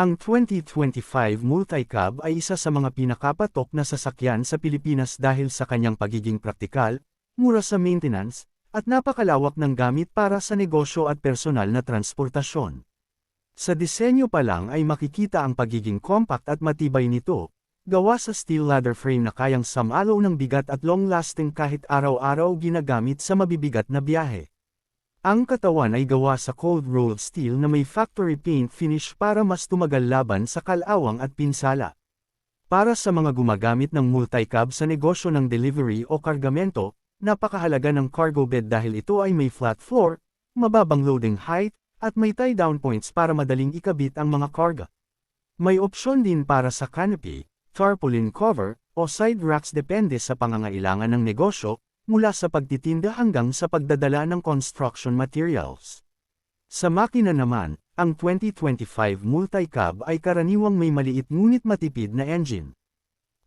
Ang 2025 Multicab ay isa sa mga pinakapatok na sasakyan sa Pilipinas dahil sa kanyang pagiging praktikal, mura sa maintenance, at napakalawak ng gamit para sa negosyo at personal na transportasyon. Sa disenyo pa lang ay makikita ang pagiging compact at matibay nito, gawa sa steel ladder frame na kayang samalo ng bigat at long-lasting kahit araw-araw ginagamit sa mabibigat na biyahe. Ang katawan ay gawa sa cold-rolled steel na may factory paint finish para mas tumagal laban sa kalawang at pinsala. Para sa mga gumagamit ng multicab sa negosyo ng delivery o kargamento, napakahalaga ng cargo bed dahil ito ay may flat floor, mababang loading height, at may tie-down points para madaling ikabit ang mga karga. May opsyon din para sa canopy, tarpaulin cover, o side racks depende sa pangangailangan ng negosyo, mula sa pagtitinda hanggang sa pagdadala ng construction materials. Sa makina naman, ang 2025 multi-cab ay karaniwang may maliit ngunit matipid na engine.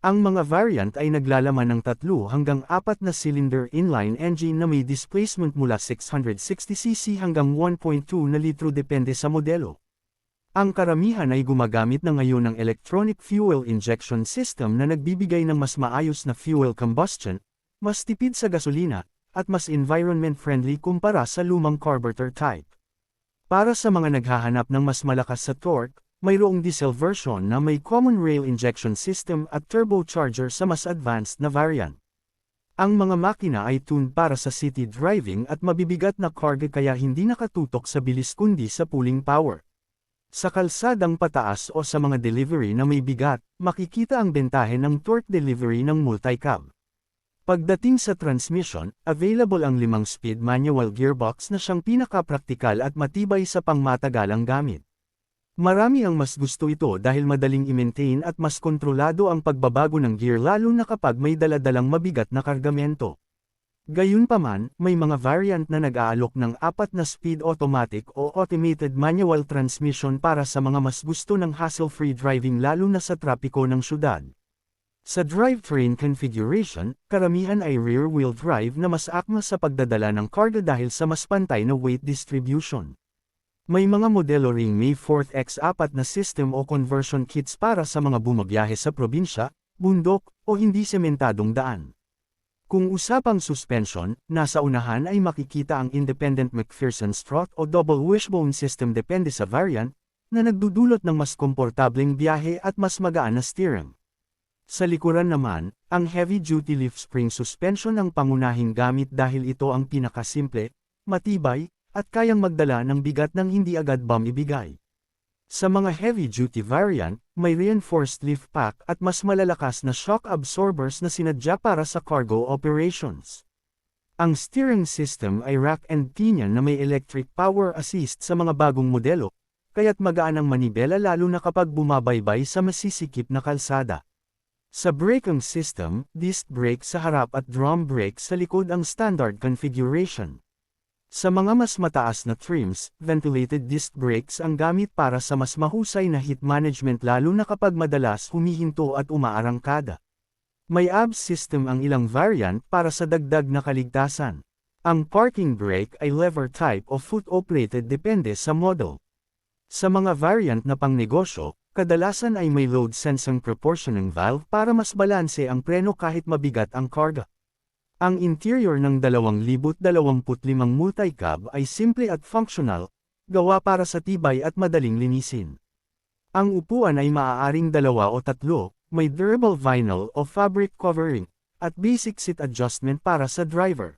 Ang mga variant ay naglalaman ng tatlo hanggang apat na cylinder inline engine na may displacement mula 660cc hanggang 1.2 na litro depende sa modelo. Ang karamihan ay gumagamit na ngayon ng electronic fuel injection system na nagbibigay ng mas maayos na fuel combustion, mas tipid sa gasolina, at mas environment-friendly kumpara sa lumang carburetor type. Para sa mga naghahanap ng mas malakas sa torque, mayroong diesel version na may common rail injection system at turbocharger sa mas advanced na variant. Ang mga makina ay tuned para sa city driving at mabibigat na carga kaya hindi nakatutok sa bilis kundi sa pulling power. Sa kalsadang pataas o sa mga delivery na may bigat, makikita ang bentahe ng torque delivery ng multicab. Pagdating sa transmission, available ang 5-speed manual gearbox na siyang pinakapraktikal at matibay sa pangmatagalang gamit. Marami ang mas gusto ito dahil madaling i-maintain at mas kontrolado ang pagbabago ng gear lalo na kapag may daladalang mabigat na kargamento. Gayunpaman, may mga variant na nag-aalok ng apat na speed automatic o automated manual transmission para sa mga mas gusto ng hassle-free driving lalo na sa trapiko ng syudad. Sa drivetrain configuration, karamihan ay rear-wheel drive na mas akma sa pagdadala ng carga dahil sa mas pantay na weight distribution. May mga modelo ring may 4th X4 na system o conversion kits para sa mga bumagyahe sa probinsya, bundok, o hindi sementadong daan. Kung usapang suspension, nasa unahan ay makikita ang independent McPherson strut o double wishbone system depende sa variant, na nagdudulot ng mas komportableng biyahe at mas magaan na steering. Sa likuran naman, ang heavy-duty leaf spring suspension ang pangunahing gamit dahil ito ang pinakasimple, matibay, at kayang magdala ng bigat ng hindi agad bomb ibigay. Sa mga heavy-duty variant, may reinforced leaf pack at mas malalakas na shock absorbers na sinadya para sa cargo operations. Ang steering system ay rack and pinion na may electric power assist sa mga bagong modelo, kaya't magaan ang manibela lalo na kapag bumabaybay sa masisikip na kalsada. Sa braking system, disc brake sa harap at drum brake sa likod ang standard configuration. Sa mga mas mataas na trims, ventilated disc brakes ang gamit para sa mas mahusay na heat management lalo na kapag madalas humihinto at umaarangkada. May ABS system ang ilang variant para sa dagdag na kaligtasan. Ang parking brake ay lever type o foot-operated depende sa model. Sa mga variant na pangnegosyo, Kadalasan ay may load sensing proportioning valve para mas balanse ang preno kahit mabigat ang karga. Ang interior ng 2025 multi-cab ay simple at functional, gawa para sa tibay at madaling linisin. Ang upuan ay maaaring dalawa o tatlo, may durable vinyl o fabric covering, at basic seat adjustment para sa driver.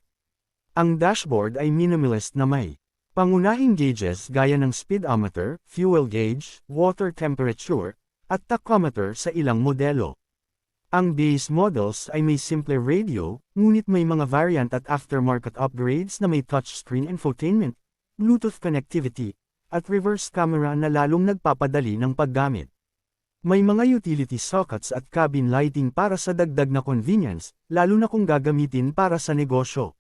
Ang dashboard ay minimalist na may Pangunahing gauges gaya ng speedometer, fuel gauge, water temperature, at tachometer sa ilang modelo. Ang base models ay may simple radio, ngunit may mga variant at aftermarket upgrades na may touchscreen infotainment, Bluetooth connectivity, at reverse camera na lalong nagpapadali ng paggamit. May mga utility sockets at cabin lighting para sa dagdag na convenience, lalo na kung gagamitin para sa negosyo.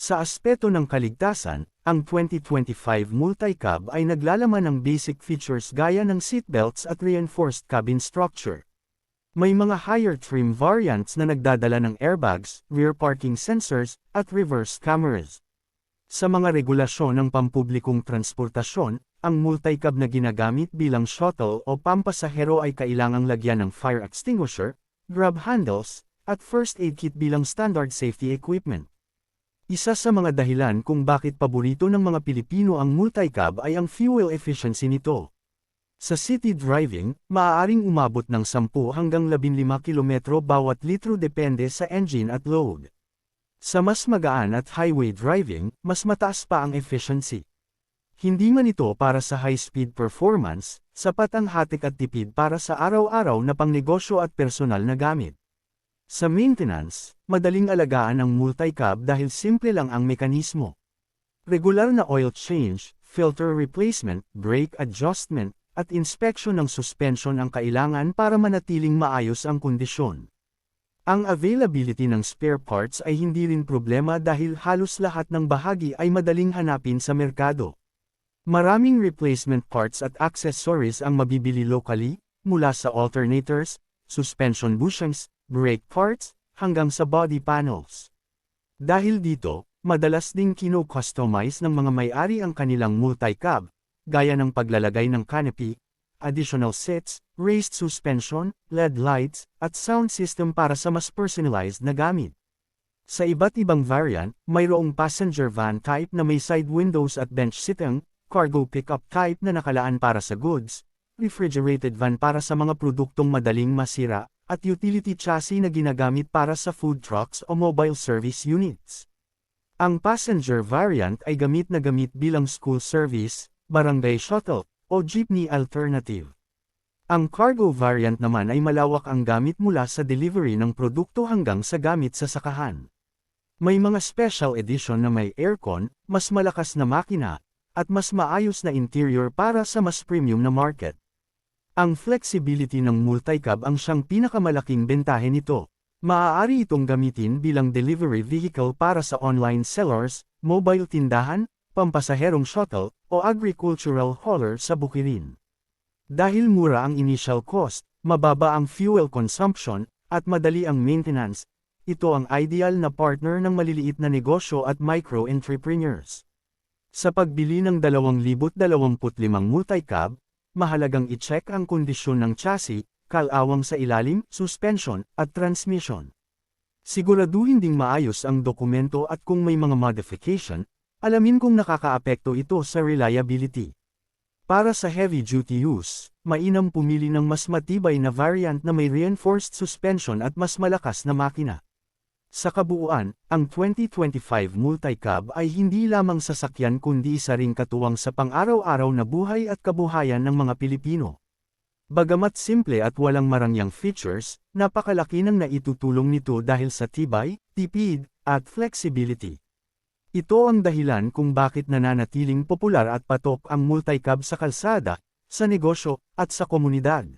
Sa aspeto ng kaligtasan, ang 2025 Multicab ay naglalaman ng basic features gaya ng seatbelts at reinforced cabin structure. May mga higher trim variants na nagdadala ng airbags, rear parking sensors, at reverse cameras. Sa mga regulasyon ng pampublikong transportasyon, ang multi-cab na ginagamit bilang shuttle o pampasahero ay kailangang lagyan ng fire extinguisher, grab handles, at first aid kit bilang standard safety equipment. Isa sa mga dahilan kung bakit paborito ng mga Pilipino ang multi-cab ay ang fuel efficiency nito. Sa city driving, maaaring umabot ng 10 hanggang 15 kilometro bawat litro depende sa engine at load. Sa mas magaan at highway driving, mas mataas pa ang efficiency. Hindi man ito para sa high-speed performance, sapat ang hatik at tipid para sa araw-araw na pangnegosyo at personal na gamit. Sa maintenance, madaling alagaan ang multi-cab dahil simple lang ang mekanismo. Regular na oil change, filter replacement, brake adjustment, at inspection ng suspension ang kailangan para manatiling maayos ang kondisyon. Ang availability ng spare parts ay hindi rin problema dahil halos lahat ng bahagi ay madaling hanapin sa merkado. Maraming replacement parts at accessories ang mabibili locally, mula sa alternators, suspension bushings, brake parts, hanggang sa body panels. Dahil dito, madalas ding kino-customize ng mga may-ari ang kanilang multi-cab, gaya ng paglalagay ng canopy, additional seats, raised suspension, LED lights, at sound system para sa mas personalized na gamit. Sa iba't ibang variant, mayroong passenger van type na may side windows at bench sitting, cargo pickup type na nakalaan para sa goods, refrigerated van para sa mga produktong madaling masira, at utility chassis na ginagamit para sa food trucks o mobile service units. Ang passenger variant ay gamit na gamit bilang school service, barangay shuttle, o jeepney alternative. Ang cargo variant naman ay malawak ang gamit mula sa delivery ng produkto hanggang sa gamit sa sakahan. May mga special edition na may aircon, mas malakas na makina, at mas maayos na interior para sa mas premium na market. Ang flexibility ng multi-cab ang siyang pinakamalaking bentahe nito. Maaari itong gamitin bilang delivery vehicle para sa online sellers, mobile tindahan, pampasaherong shuttle, o agricultural hauler sa bukirin. Dahil mura ang initial cost, mababa ang fuel consumption, at madali ang maintenance, ito ang ideal na partner ng maliliit na negosyo at micro-entrepreneurs. Sa pagbili ng 2025 multi-cab, mahalagang i-check ang kondisyon ng chassis, kalawang sa ilalim, suspension, at transmission. Siguraduhin ding maayos ang dokumento at kung may mga modification, alamin kung nakakaapekto ito sa reliability. Para sa heavy-duty use, mainam pumili ng mas matibay na variant na may reinforced suspension at mas malakas na makina. Sa kabuuan, ang 2025 multi-cab ay hindi lamang sasakyan kundi isa ring katuwang sa pang-araw-araw na buhay at kabuhayan ng mga Pilipino. Bagamat simple at walang marangyang features, napakalaki ng naitutulong nito dahil sa tibay, tipid, at flexibility. Ito ang dahilan kung bakit nananatiling popular at patok ang multi-cab sa kalsada, sa negosyo, at sa komunidad.